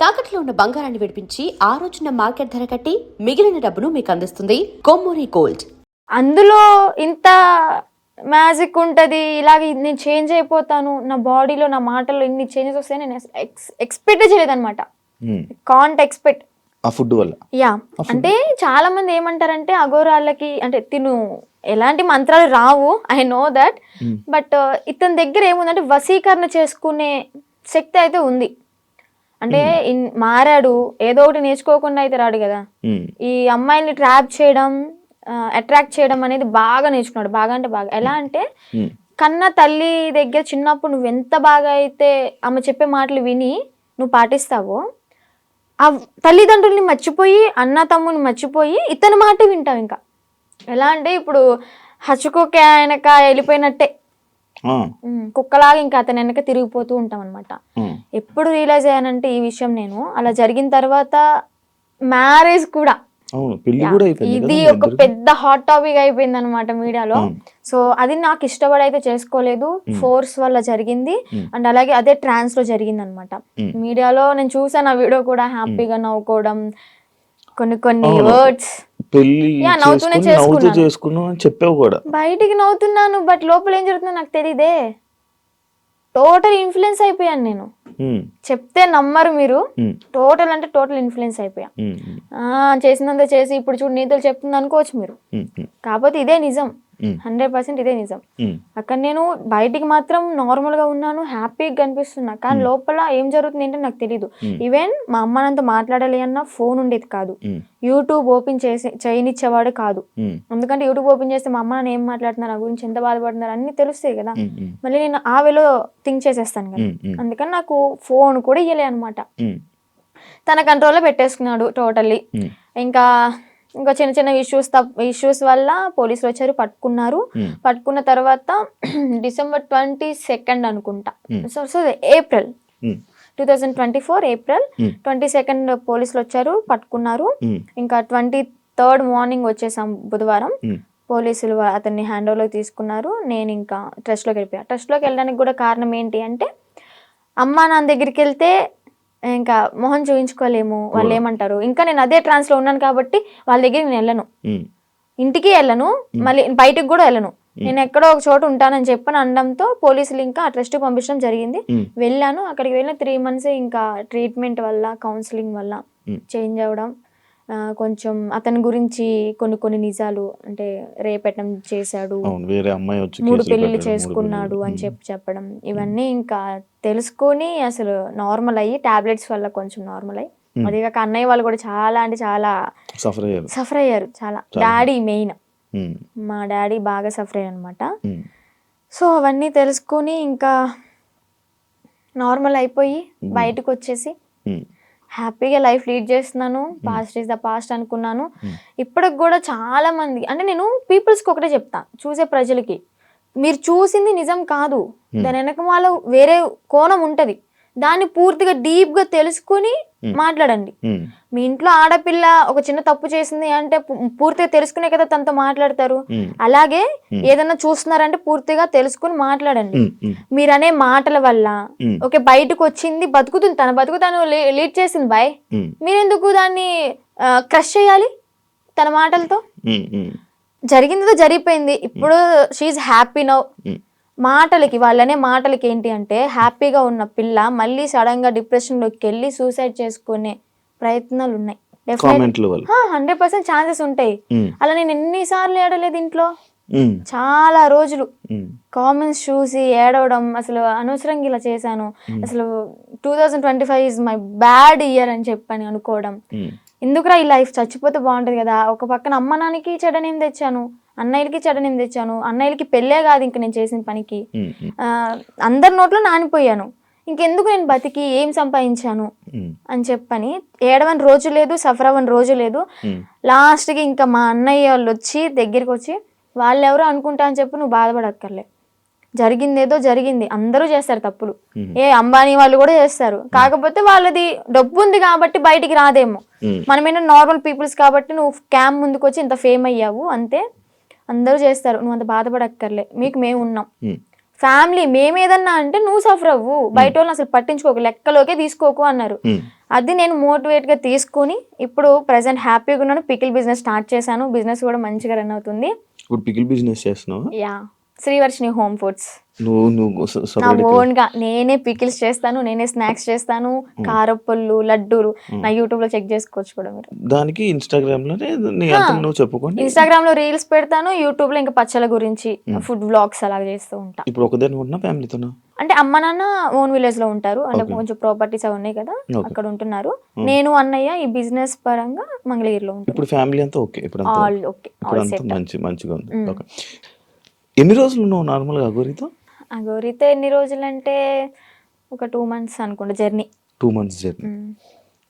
తాకట్లో ఉన్న బంగారాన్ని విడిపించి ఆ రోజున మార్కెట్ ధర కట్టి మిగిలిన డబ్బును మీకు అందిస్తుంది కొమ్మూరి గోల్డ్. అందులో ఇంత మ్యాజిక్ ఉంటుంది ఇలాగ నేను చేంజ్ అయిపోతాను నా బాడీలో నా మాటల్లో ఇన్ని చేంజెస్ వస్తాయి నేను ఎక్స్ ఎక్స్పెక్ట్ చేయలేదు అనమాట ఉమ్. కాంట్ ఎక్స్పెక్ట్ ఆ ఫుడ్ వల్ల? యా అంటే చాలా మంది ఏమంటారంటే అఘోరాళ్ళకి అంటే తిను ఎలాంటి మంత్రాలు రావు I know that Hmm. But ఇతని దగ్గర ఏముందంటే వశీకరణ చేసుకునే శక్తి అయితే ఉంది. అంటే మారాడు ఏదో ఒకటి నేర్చుకోకుండా అయితే రాడు కదా. ఈ అమ్మాయిల్ని ట్రాప్ చేయడం అట్రాక్ట్ చేయడం అనేది బాగా నేర్చుకున్నాడు బాగా అంటే బాగా. ఎలా అంటే. కన్న తల్లి దగ్గర చిన్నప్పుడు నువ్వు ఎంత బాగా అయితే ఆమె చెప్పే మాటలు విని నువ్వు పాటిస్తావో ఆ తల్లిదండ్రుల్ని మర్చిపోయి అన్న తమ్ముని మర్చిపోయి ఇతని మాట వింటావు ఇంకా. ఎలా అంటే ఇప్పుడు హచ్చుకోకే ఆయనక వెళ్ళిపోయినట్టే. కుక్కలాగా ఇంకా అతని వెనక తిరిగిపోతూ ఉంటాం అనమాట. ఎప్పుడు రియలైజ్ అయ్యానంటే ఈ విషయం నేను అలా జరిగిన తర్వాత మ్యారేజ్ కూడా ఇది ఒక? పెద్ద హాట్ టాపిక్ అయిపోయింది అనమాట మీడియాలో. సో అది నాకు ఇష్టపడి అయితే చేసుకోలేదు ఫోర్స్ వల్ల జరిగింది. అండ్ అలాగే అదే ట్రాన్స్లో జరిగింది అనమాట. మీడియాలో నేను చూసాను ఆ వీడియో కూడా హ్యాపీగా నవ్వుకోవడం కొన్ని కొన్ని. వర్డ్స్ పెళ్ళి నవ్వుతూనే నవ్వుతూ. చేసుకున్నావు అని చెప్పావు కూడా బయటికి నవ్వుతున్నాను బట్ లోపల ఏం జరుగుతుందో నాకు తెలియదే టోటల్ ఇన్ఫ్లుయెన్స్ అయిపోయాను నేను. చెప్తే నమ్మరు మీరు. టోటల్ అంటే టోటల్ ఇన్ఫ్లుయెన్స్ అయిపోయా. ఆ, చేసినంత చేసి ఇప్పుడు చూడు నీతులు చెప్తుంది అనుకోవచ్చు మీరు. కాకపోతే ఇదే నిజం. హండ్రెడ్ పర్సెంట్ ఇదే నిజం. అక్కడ నేను బయటికి మాత్రం నార్మల్గా ఉన్నాను హ్యాపీగా కనిపిస్తున్నా కానీ లోపల ఏం జరుగుతుంది ఏంటో నాకు తెలియదు. ఈవెన్ మా అమ్మ నాతో మాట్లాడాలి అన్న ఫోన్ ఉండేది కాదు. యూట్యూబ్ ఓపెన్ చేసి చేయనిచ్చేవాడు కాదు. ఎందుకంటే యూట్యూబ్ ఓపెన్ చేస్తే మా అమ్మ నాన్న ఏం మాట్లాడుతున్నారు నా గురించి ఎంత బాధపడుతున్నారు అన్ని తెలుస్తాయి కదా. మళ్ళీ నేను ఆ వేలో థింక్ చేసేస్తాను కదా. అందుకని నాకు ఫోన్ కూడా ఇయ్యలే అనమాట. తన కంట్రోల్లో పెట్టేసుకున్నాడు టోటల్లీ. ఇంకా ఇంకా చిన్న చిన్న ఇష్యూస్ ఇష్యూస్ వల్ల పోలీసులు వచ్చారు పట్టుకున్నారు ఉమ్. పట్టుకున్న తర్వాత డిసెంబర్ ట్వంటీ సెకండ్ అనుకుంటా Hmm. So so April. Two thousand twenty four April Hmm. Twenty second పోలీసులు వచ్చారు పట్టుకున్నారు ఉమ్. ఇంకా ట్వంటీ థర్డ్ మార్నింగ్ వచ్చేసాం బుధవారం ఉమ్. పోలీసులు అతన్ని హ్యాండ్ ఓవర్లోకి తీసుకున్నారు నేను ఇంకా ట్రస్ట్లోకి వెళ్ళిపోయా ట్రస్ట్లోకి వెళ్ళడానికి కూడా కారణం ఏంటి అంటే అమ్మ నాన్న దగ్గరికి వెళ్తే ఇంకా మొహం చూపించుకోలేము వాళ్ళు ఏమంటారు? ఇంకా నేను అదే ట్రాన్స్లో ఉన్నాను కాబట్టి వాళ్ళ దగ్గరికి నేను వెళ్ళను. ఇంటికి వెళ్ళను మళ్ళీ బయటికి కూడా వెళ్ళను. నేను ఎక్కడో ఒక చోట ఉంటానని చెప్పని అనడంతో పోలీసులు ఇంకా ఆ ట్రస్ట్ పంపించడం జరిగింది. వెళ్ళాను. అక్కడికి వెళ్ళిన త్రీ మంత్స్ ఇంకా ట్రీట్మెంట్ వల్ల కౌన్సిలింగ్ వల్ల. చేంజ్ అవ్వడం కొంచెం అతని గురించి కొన్ని కొన్ని నిజాలు అంటే రేపెట్టడం చేశాడు అవును వేరే అమ్మాయి వచ్చి మూడు కేసులు పెళ్ళిళ్ళు పెట్టడం, మూడు చేసుకున్నాడు పెళ్ళిళ్ళు. అని చెప్పి చెప్పడం ఇవన్నీ ఇంకా తెలుసుకొని అసలు నార్మల్ అయ్యి టాబ్లెట్స్ వల్ల కొంచెం నార్మల్ అయ్యి Hmm. అది కాక అన్నయ్య వాళ్ళు కూడా చాలా అంటే చాలా సఫర్ అయ్యారు సఫర్ అయ్యారు చాలా చాలా. డాడీ మెయిన్ ఉమ్. మా డాడీ బాగా సఫర్ అయ్యారు అనమాట ఉమ్. సో అవన్నీ తెలుసుకొని ఇంకా నార్మల్ అయిపోయి బయటకు వచ్చేసి ఉమ్. హ్యాపీగా లైఫ్ లీడ్ చేస్తున్నాను పాస్ట్ ఇస్ ద పాస్ట్ అనుకున్నాను. ఇప్పటికి కూడా చాలా మంది అంటే నేను పీపుల్స్కి ఒకటే చెప్తా చూసే ప్రజలకి. మీరు చూసింది నిజం కాదు. దాని వెనక వాళ్ళ వేరే కోణం ఉంటది. దాన్ని పూర్తిగా డీప్గా తెలుసుకుని మాట్లాడండి. మీ ఇంట్లో ఆడపిల్ల ఒక చిన్న తప్పు చేసింది అంటే పూర్తిగా తెలుసుకునే కదా తనతో మాట్లాడతారు. అలాగే ఏదైనా చూస్తున్నారంటే పూర్తిగా తెలుసుకుని మాట్లాడండి ఉమ్. ఉమ్. మీరు అనే మాటల వల్ల. ఓకే బయటకు వచ్చింది బతుకుతుంది తన బతుకు తను లీడ్ చేసింది బాయ్. మీరెందుకు దాన్ని క్రష్ చేయాలి తన మాటలతో. జరిగిందితో జరిగిపోయింది ఇప్పుడు షీఈ్ హ్యాపీ నౌ. మాటలకి వాళ్ళనే మాటలకి ఏంటి అంటే హ్యాపీగా ఉన్న పిల్ల మళ్ళీ సడన్గా డిప్రెషన్లోకి వెళ్ళి సూసైడ్ చేసుకునే ప్రయత్నాలు ఉన్నాయి హండ్రెడ్ పర్సెంట్ ఛాన్సెస్ ఉంటాయి. అలా నేను ఎన్నిసార్లు ఏడలేదు ఇంట్లో. చాలా రోజులు. కామెంట్స్ చూసి ఏడవడం అసలు అనవసరంగా ఇలా చేశాను. అసలు two thousand twenty five is my bad year అని చెప్పని అనుకోవడం. ఎందుకురా ఈ లైఫ్ చచ్చిపోతే బాగుంటుంది కదా? ఒక పక్కన అమ్మ నాన్నకి చెడనేం తెచ్చాను. అన్నయ్యలకి చెడనేం తెచ్చాను. అన్నయ్యలకి పెళ్ళే కాదు ఇంక నేను చేసిన పనికి. అందరి నోట్లో నానిపోయాను. ఇంకెందుకు నేను బతికి ఏం సంపాదించాను. అని చెప్పని ఏడవని రోజు లేదు సఫర్ అవ్వని రోజు లేదు. లాస్ట్కి ఇంకా మా అన్నయ్య వాళ్ళు వచ్చి దగ్గరికి వచ్చి వాళ్ళు ఎవరో అనుకుంటా అని చెప్పి నువ్వు బాధపడక్కర్లే. జరిగిందేదో జరిగింది. అందరూ చేస్తారు తప్పులు. ఏ అంబానీ వాళ్ళు కూడా చేస్తారు. కాకపోతే వాళ్ళది డబ్బు ఉంది కాబట్టి బయటికి రాదేమో. మనమేంటో నార్మల్ పీపుల్స్ కాబట్టి నువ్వు క్యామ్ ముందుకు వచ్చి ఇంత ఫేమ్ అయ్యావు అంతే. అందరూ చేస్తారు. నువ్వు అంత బాధపడక్కర్లే. మీకు మేము ఉన్నాం. ఫ్యామిలీ మేమేదన్నా అంటే నువ్వు సఫర్ అవ్వు. బయట వాళ్ళని అసలు పట్టించుకోకు. లెక్కలోకే తీసుకోకు అన్నారు. అది నేను మోటివేట్గా తీసుకొని ఇప్పుడు ప్రజెంట్ హ్యాపీగా ఉన్నాను. పికిల్ బిజినెస్ స్టార్ట్ చేశాను. బిజినెస్ కూడా మంచిగా రన్ అవుతుంది. ఇప్పుడు పికిల్ బిజినెస్ చేస్తున్నావా? యా. Srivarshini home foods. నువ్వు నువ్వు నా నేనే పికిల్స్ చేస్తాను నేనే స్నాక్స్ చేస్తాను కారప్పళ్ళు లడ్డూలు నా యూట్యూబ్లో చెక్ చేసుకోవచ్చు కూడా మీరు. దానికి ఇన్స్టాగ్రామ్లోనే అంత నువ్వు చెప్పుకొని ఇన్స్టాగ్రామ్లో రీల్స్ పెడతాను యూట్యూబ్లో ఇంకా పచ్చల గురించి ఫుడ్ వ్లాగ్స్ అలాగ చేస్తూ ఉంటా. ఇప్పుడు ఒకదాని ఉన్నా ఫ్యామిలీతోనా? అంటే అమ్మ నాన్న ఓన్ విలేజ్లో ఉంటారు అంటే. కొంచెం ప్రాపర్టీస్ అవి ఉన్నాయి కదా. అక్కడ ఉంటున్నారు. నేను అన్నయ్య ఈ బిజినెస్ పరంగా మంగళగిరిలో ఉంటాను ఇప్పుడు ఫ్యామిలీ అంతా ఓకే ఇప్పుడు ఆల్ ఓకే మంచి మంచిగా ఉంది. ఎన్ని రోజులు నువ్వు నార్మల్గా అగోరితో అగోరితో ఎన్ని రోజులు అంటే ఒక టూ మంత్స్ అనుకుంటా జర్నీ. Two months journey.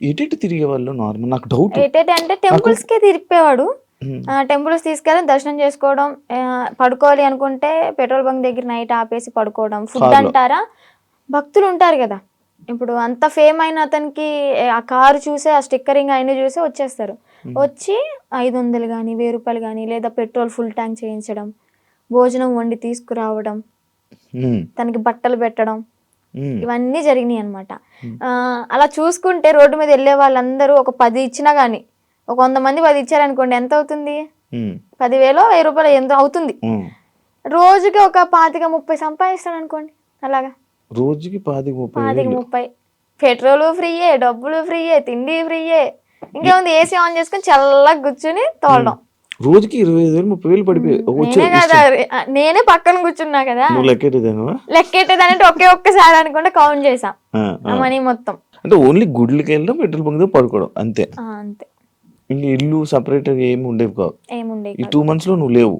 ఇటు తిరిగే వాళ్ళు నార్మల్? నాకు డౌట్ ఏంటంటే అంటే టెంపుల్స్కి తిరిపేవాడు. టెంపుల్స్ తీసుకెళ్ళి దర్శనం చేసుకోవడం పడుకోవాలి అనుకుంటే పెట్రోల్ బంక్ దగ్గర నైట్ ఆపేసి పడుకోవడం ఫుడ్. అంటారా? భక్తులు ఉంటారు కదా. ఇప్పుడు అంత ఫేమ్ అయిన అతనికి ఆ కారు చూసే ఆ స్టిక్కరింగ్ అయిన చూసే వచ్చేస్తారు. వచ్చి ఐదు వందలు కానీ వెయ్యి రూపాయలు కానీ లేదా పెట్రోల్ ఫుల్ ట్యాంక్ చేయించడం భోజనం వండి తీసుకురావడం తనకి బట్టలు పెట్టడం. ఇవన్నీ జరిగినాయి అనమాట అలా చూసుకుంటే రోడ్డు మీద వెళ్ళే వాళ్ళందరూ ఒక పది ఇచ్చినా గానీ ఒక వంద మంది పది ఇచ్చారనుకోండి ఎంత అవుతుంది? పదివేలు వెయ్యి రూపాయలు ఎంత అవుతుంది. రోజుకి ఒక పాతిక ముప్పై సంపాదిస్తాడు అనుకోండి అలాగా. రోజుకి పాతి ముప్పై పాతిక ముప్పై. పెట్రోల్ ఫ్రీయే డబ్బులు ఫ్రీయే తిండి ఫ్రీయే. ఇంకేముంది ఏసీ ఆన్ చేసుకొని చల్లగా కూర్చుని తోలడం. రోజుకి ఇరవై ఐదు వేలు ముప్పై వేలు పడిపోయి నేనే పక్కన కూర్చున్నా కదా. నువ్వు లెక్కెట్టేదేనా లెక్కెట్టేదానంటే ఒకే ఒక్కసారి అనుకుంటే కౌంట్ చేసా. మనీ మొత్తం. అంటే ఓన్లీ గుడ్లకి వెళ్ళడం పెట్రోల్ బంక్ దగ్గర పడుకోవడం అంతే. అంతే. ఇంక ఇల్లు సపరేట్ ఏమి ఉండేవి కావు. ఏముండే ఈ టూ మంత్స్లో నువ్వు లేవు.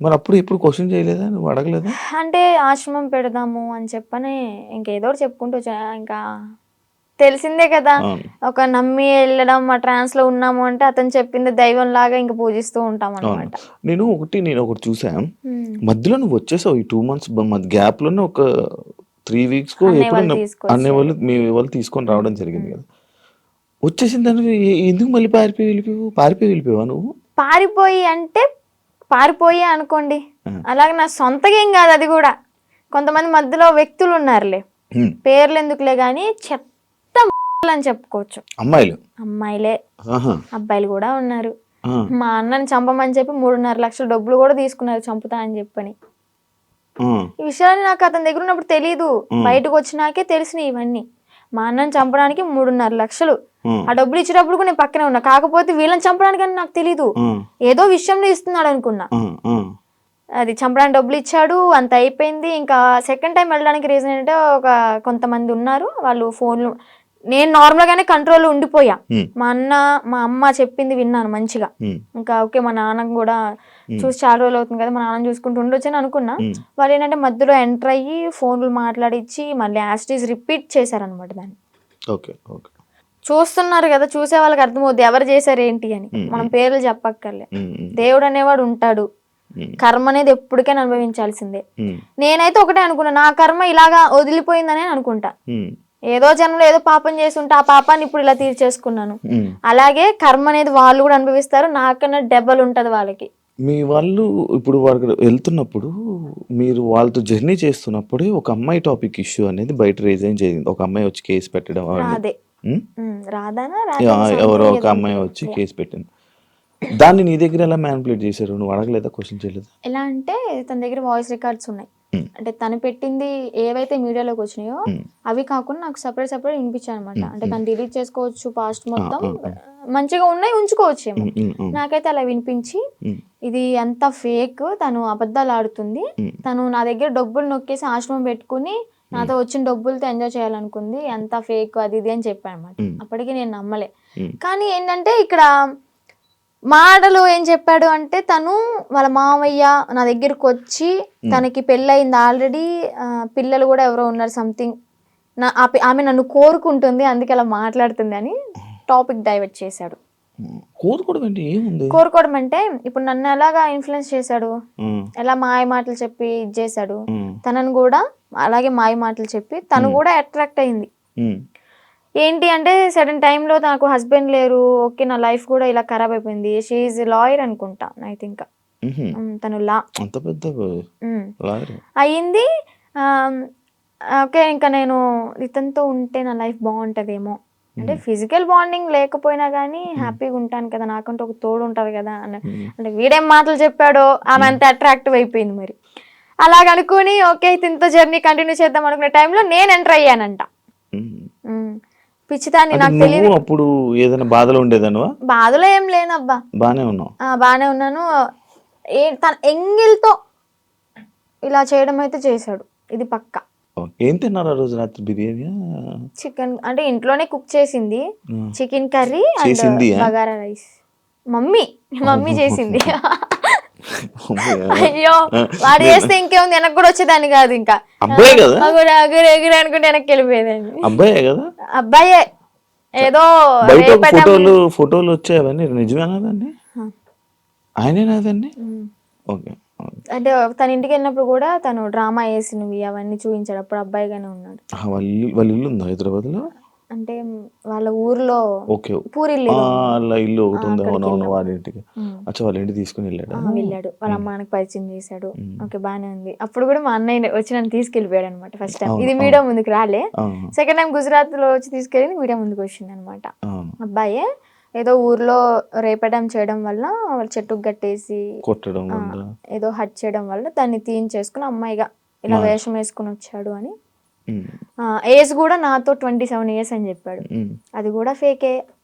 మరి అప్పుడు ఎప్పుడు క్వశ్చన్ చేయలేదా? నువ్వు అడగలేదా? అంటే ఆశ్రమం పెడదాము అని చెప్పని ఇంకేదో చెప్పుకుంటూ వచ్చా ఇంకా తెలిసిందే కదా. ఒక నమ్మి వెళ్ళడం మా ట్రాన్స్లో ఉన్నాము అంటే అతను చెప్పింది దైవం లాగా ఇంకా పూజిస్తూ ఉంటాం అనమాట నేను ఒకటి నేను ఒకటి చూసా మధ్యలో నువ్వు వచ్చేసావు ఈ టూ మంత్స్ గ్యాప్లోనే ఒక త్రీ వీక్స్ ఎప్పుడు వాళ్ళు మీ వాళ్ళు తీసుకొని రావడం జరిగింది కదా. వచ్చేసిన దాన్ని ఎ- ఎందుకు మళ్ళీ పారిపోయి వెళ్ళిపోయావు? పారిపోయి వెళ్ళిపోయావా నువ్వు? పారిపోయి అంటే పారిపోయి అనుకోండి. అలాగే నా సొంతగా ఏం కాదు అది కూడా. కొంతమంది మధ్యలో వ్యక్తులు ఉన్నారులే. పేర్లు ఎందుకులే కానీ చెత్త అని చెప్పుకోవచ్చు. అమ్మాయిలు? అమ్మాయిలే. అబ్బాయిలు కూడా ఉన్నారు. మా అన్నని చంపమని చెప్పి మూడున్నర లక్షల డబ్బులు కూడా తీసుకున్నారు చంపుతా అని చెప్పని. ఈ విషయాలు నాకు అతని దగ్గర ఉన్నప్పుడు తెలియదు బయటకు వచ్చినాకే తెలిసినాయి ఇవన్నీ. మా అన్నని చంపడానికి మూడున్నర లక్షలు. ఆ, డబ్బులు ఇచ్చేటప్పుడు కూడా నేను పక్కనే ఉన్నా. కాకపోతే వీళ్ళని చంపడానికి అని నాకు తెలీదు. ఏదో విషయంలో ఇస్తున్నాడు అనుకున్నా. అది చంపడానికి డబ్బులు ఇచ్చాడు. అంత అయిపోయింది. ఇంకా సెకండ్ టైం వెళ్ళడానికి రీజన్ ఏంటంటే ఒక కొంతమంది ఉన్నారు. వాళ్ళు ఫోన్లు నేను నార్మల్ గానే కంట్రోల్ ఉండిపోయా. మా అన్న మా అమ్మ చెప్పింది విన్నాను మంచిగా. ఇంకా ఓకే మా నాన్న కూడా చూసి చాలా రోజులు అవుతుంది కదా మా నాన్న చూసుకుంటూ ఉండొచ్చు అని అనుకున్నా. వాళ్ళు ఏంటంటే మధ్యలో ఎంటర్ అయ్యి ఫోన్లు మాట్లాడిచ్చి మళ్ళీ యాస్టీస్ రిపీట్ చేశారనమాట దాన్ని. Okay okay. చూస్తున్నారు కదా చూసే వాళ్ళకి అర్థమవుద్ది ఎవరు చేశారు ఏంటి అని మనం పేర్లు చెప్పక్కర్లే. దేవుడు అనేవాడు ఉంటాడు. కర్మ అనేది ఎప్పటికైనా అనుభవించాల్సిందే. నేనైతే ఒకటే అనుకున్నా నా కర్మ ఇలాగా వదిలిపోయిందనే అనుకుంటా. ఏదో జన్మలో ఏదో పాపం చేసి ఉంటే ఆ పాపాన్ని ఇప్పుడు ఇలా తీర్చేసుకున్నాను. అలాగే కర్మ అనేది వాళ్ళు కూడా అనుభవిస్తారు నాకన్నా డెబ్బలు ఉంటది వాళ్ళకి. మీ వాళ్ళు ఇప్పుడు వాళ్ళు వెళ్తున్నప్పుడు మీరు వాళ్ళతో జర్నీ చేస్తున్నప్పుడే ఒక అమ్మాయి టాపిక్ ఇష్యూ అనేది బయట రేజ్ జరిగింది. ఒక అమ్మాయి వచ్చి కేసు పెట్టడం ఎవరో ఒక అమ్మాయి వచ్చి కేసు పెట్టింది. దాన్ని నీ దగ్గర ఎలా మ్యానిపులేట్ చేశారు? నువ్వు అడగలేదా? క్వశ్చన్ చేయలేదా? ఎలా అంటే తన దగ్గర వాయిస్ రికార్డ్స్ ఉన్నాయి. అంటే తను పెట్టింది ఏవైతే మీడియాలోకి వచ్చినాయో ఉమ్, అవి కాకుండా నాకు సపరేట్ సపరేట్ వినిపించాయి అనమాట అంటే తను డిలీట్ చేసుకోవచ్చు పాస్ట్ మొత్తం. ఆ, మంచిగా ఉన్నాయి ఉంచుకోవచ్చు ఏమో నాకైతే అలా వినిపించి ఇది అంత ఫేక్ తను అబద్ధాలు ఆడుతుంది. తను నా దగ్గర డబ్బులు నొక్కేసి ఆశ్రమం పెట్టుకుని నాతో వచ్చిన డబ్బులతో ఎంజాయ్ చేయాలనుకుంది. ఎంత ఫేక్ అది ఇది అని చెప్పాను అనమాట. అప్పటికి నేను నమ్మలే. కానీ ఏంటంటే ఇక్కడ మాటలు ఏం చెప్పాడు అంటే తను వాళ్ళ మామయ్య నా దగ్గరకు వచ్చి తనకి పెళ్ళయింది ఆల్రెడీ పిల్లలు కూడా ఎవరో ఉన్నారు సంథింగ్ నా ఆమె నన్ను కోరుకుంటుంది అందుకే అలా మాట్లాడుతుంది అని టాపిక్ డైవర్ట్ చేశాడు. కోరుకోవడం ఏంటి ఏముంది? కోరుకోవడం అంటే ఇప్పుడు నన్ను ఎలాగా ఇన్ఫ్లుయెన్స్ చేశాడు? ఎలా మాయ మాటలు చెప్పి ఇది చేశాడు? తనను కూడా అలాగే మాయ మాటలు చెప్పి తను కూడా అట్రాక్ట్ అయింది. ఏంటి అంటే సడన్ టైంలో నాకు హస్బెండ్ లేరు ఓకే నా లైఫ్ కూడా ఇలా ఖరాబ్ అయిపోయింది షీఈ్ లాయర్ అనుకుంటా ఐ థింక్ తను లా. అంత పెద్ద ఆమ్, ఓకే ఇంకా నేను ఇతనితో ఉంటే నా లైఫ్ బాగుంటుందేమో. అంటే ఫిజికల్ బాండింగ్ లేకపోయినా కానీ హ్యాపీగా ఉంటాను కదా నాకంటే ఒక తోడు ఉంటుంది కదా అన్న అంటే వీడేం మాటలు చెప్పాడో ఆమె అంత అట్రాక్టివ్ అయిపోయింది మరి. అలాగ అనుకుని ఓకే తింతో జర్నీ కంటిన్యూ చేద్దాం అనుకునే టైంలో నేను ఎంటర్ అయ్యానంట. పిచ్చిదాన్ని నాకు తెలియదు అప్పుడు ఏదైనా బాధలో ఉండేదానువా? బాధలో ఏం లేనబ్బా. బానే ఉన్నావు. ఆ, బాగానే ఉన్నాను. ఏ తన ఎంగిల్తో ఇలా చేయడం అయితే చేశాడు. ఇది పక్క. ఏం తిన్నారు ఆ రోజు రాత్రి బిర్యానీ? చికెన్ అంటే ఇంట్లోనే కుక్ చేసింది. Chicken curry and? Bagara rice. Mummy mummy చేసింది. అయ్యో వాడు చేస్తే ఇంకేముంది? వెనక్కి కూడా వచ్చేదాన్ని కాదు ఇంకా. అబ్బాయి కదా? అగురు అగురు ఎగురు అనుకుంటే వెనక్కి వెళ్ళిపోయేదాన్ని. అబ్బాయే కదా? అబ్బాయే. ఏదో బయట ఫోటోలు ఫోటోలు వచ్చాయి అవన్నీ. నిజమేనా అదండి ఆ. ఆయనేనా అదండి ఉమ్. ఓకే. అంటే తన ఇంటికి వెళ్ళినప్పుడు కూడా తను డ్రామా వేసినవి అవన్నీ చూపించాడు. అప్పుడు అబ్బాయిగానే ఉన్నాడు. వాళ్ళ ఇల్లు వాళ్ళ ఇల్లు ఉందా హైదరాబాద్లో అంటే వాళ్ళ ఊర్లో ఓకే. వాళ్ళ ఇల్లు ఒకటి ఉంది అవునవును వెళ్ళాం. ఇంటికి. అచ్చా వాళ్ళ ఇంటికి తీసుకుని వెళ్ళాడా? వెళ్ళాడు. వాళ్ళ అమ్మ నాన్నకి పరిచయం చేశాడు. ఓకే బానే ఉంది. అప్పుడు కూడా మా అన్నయ్య వచ్చి నన్ను తీసుకెళ్ళిపోయాడు అనమాట ఫస్ట్ టైం. ఇది మీడియా ముందుకు రాలే. సెకండ్ టైం గుజరాత్లో వచ్చి తీసుకెళ్ళి మీడియా ముందుకు వచ్చింది అనమాట అబ్బాయే ఏదో ఊర్లో రేపడం చేయడం వల్ల వాళ్ళ చెట్టుకు కట్టేసి కొట్టడం ఏదో హట్ చేయడం వల్ల దాన్ని తీయించేసుకుని అమ్మాయిగా ఇలా వేషం వేసుకుని వచ్చాడు అని ఏజ్ కూడా నాతో ట్వంటీ సెవెన్ ఇయర్స్ అని చెప్పాడు. అది కూడా ఫేకే.